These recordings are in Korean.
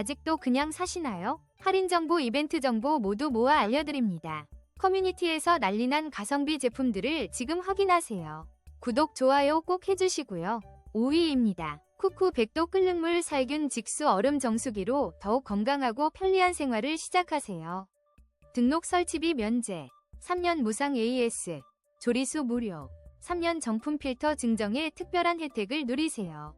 아직도 그냥 사시나요? 할인 정보, 이벤트 정보 모두 모아 알려드립니다. 커뮤니티에서 난리난 가성비 제품들을 지금 확인하세요. 구독, 좋아요 꼭 해주시고요. 5위입니다. 쿠쿠 백도 끓는 살균 직수 얼음 정수기로 더욱 건강하고 편리한 생활을 시작하세요. 등록 설치비 면제, 3년 무상 AS, 조리수 무료, 3년 정품 필터 증정의 특별한 혜택을 누리세요.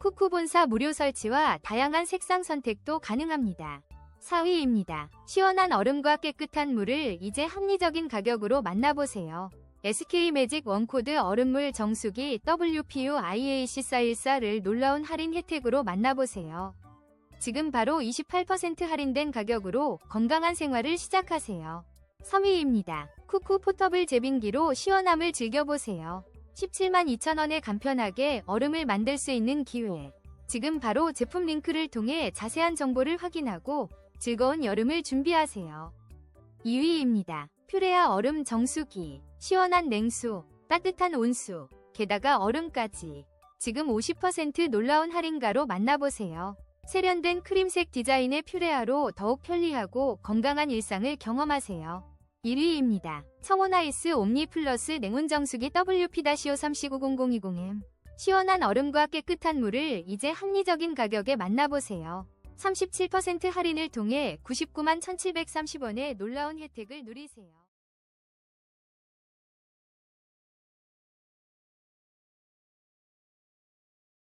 쿠쿠 본사 무료 설치와 다양한 색상 선택도 가능합니다. 4위입니다. 시원한 얼음과 깨끗한 물을 이제 합리적인 가격으로 만나보세요. SK 매직 원코드 얼음물 정수기 WPU IAC414를 놀라운 할인 혜택으로 만나보세요. 지금 바로 28% 할인된 가격으로 건강한 생활을 시작하세요. 3위입니다. 쿠쿠 포터블 제빙기로 시원함을 즐겨보세요. 17만 2천원에 간편하게 얼음을 만들 수 있는 기회. 지금 바로 제품 링크를 통해 자세한 정보를 확인하고 즐거운 여름을 준비하세요. 2위입니다. 퓨레아 얼음 정수기. 시원한 냉수, 따뜻한 온수, 게다가 얼음까지. 지금 50% 놀라운 할인가로 만나보세요. 세련된 크림색 디자인의 퓨레아로 더욱 편리하고 건강한 일상을 경험하세요. 1위입니다. 청원아이스 옴니 플러스 냉온 정수기 WP-O3C90020M. 시원한 얼음과 깨끗한 물을 이제 합리적인 가격에 만나보세요. 37% 할인을 통해 99만 1730원의 놀라운 혜택을 누리세요.